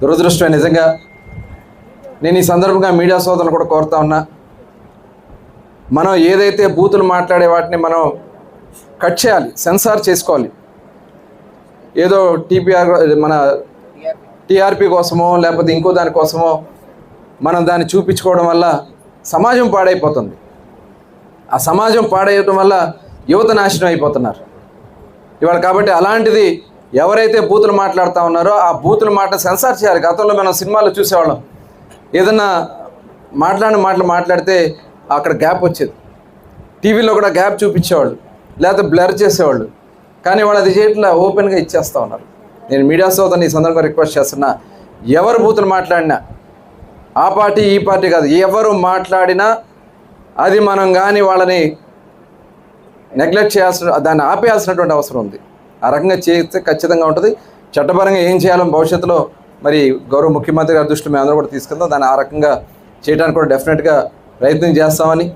దురదృష్టం నిజంగా నేను ఈ సందర్భంగా మీడియా సోదరులు కూడా కోరుతా ఉన్నా. మనం ఏదైతే బూతులు మాట్లాడే వాటిని మనం కట్ చేయాలి సెన్సార్ చేసుకోవాలి. ఏదో టీపీఆర్ మన టీఆర్పీ కోసమో లేకపోతే ఇంకో దానికోసమో మనం దాన్ని చూపించుకోవడం వల్ల సమాజం పాడైపోతుంది. ఆ సమాజం పాడేయటం వల్ల యువత నాశనం అయిపోతున్నారు. ఇవాళ కాబట్టి అలాంటిది ఎవరైతే బూతులు మాట్లాడుతూ ఉన్నారో ఆ బూతుల మాట సెన్సార్ చేయాలి. గతంలో మనం సినిమాలో చూసేవాళ్ళం. ఏదన్నా మాట్లాడిన మాటలు మాట్లాడితే అక్కడ గ్యాప్ వచ్చేది. టీవీలో కూడా గ్యాప్ చూపించేవాళ్ళు. లేకపోతే బ్లర్ చేసేవాళ్ళు. కానీ వాళ్ళు అది చేయట్లా ఓపెన్గా ఇచ్చేస్తూ ఉన్నారు. నేను మీడియా సోదరుని ఈ సందర్భంగా రిక్వెస్ట్ చేస్తున్నా ఎవరు బూతులు మాట్లాడినా ఆ పార్టీ ఈ పార్టీ కాదు ఎవరు మాట్లాడినా అది మనం కానీ వాళ్ళని నెగ్లెక్ట్ చేయాల్సిన దాన్ని ఆపేయాల్సినటువంటి అవసరం ఉంది. ఆ రకంగా చేస్తే ఖచ్చితంగా ఉంటుంది. చట్టపరంగా ఏం చేయాలో భవిష్యత్తులో మరి గౌరవ ముఖ్యమంత్రి గారి దృష్టిలో మేము అందరూ కూడా తీసుకుందాం. దాన్ని ఆ రకంగా చేయడానికి కూడా డెఫినెట్గా ప్రయత్నం చేస్తామని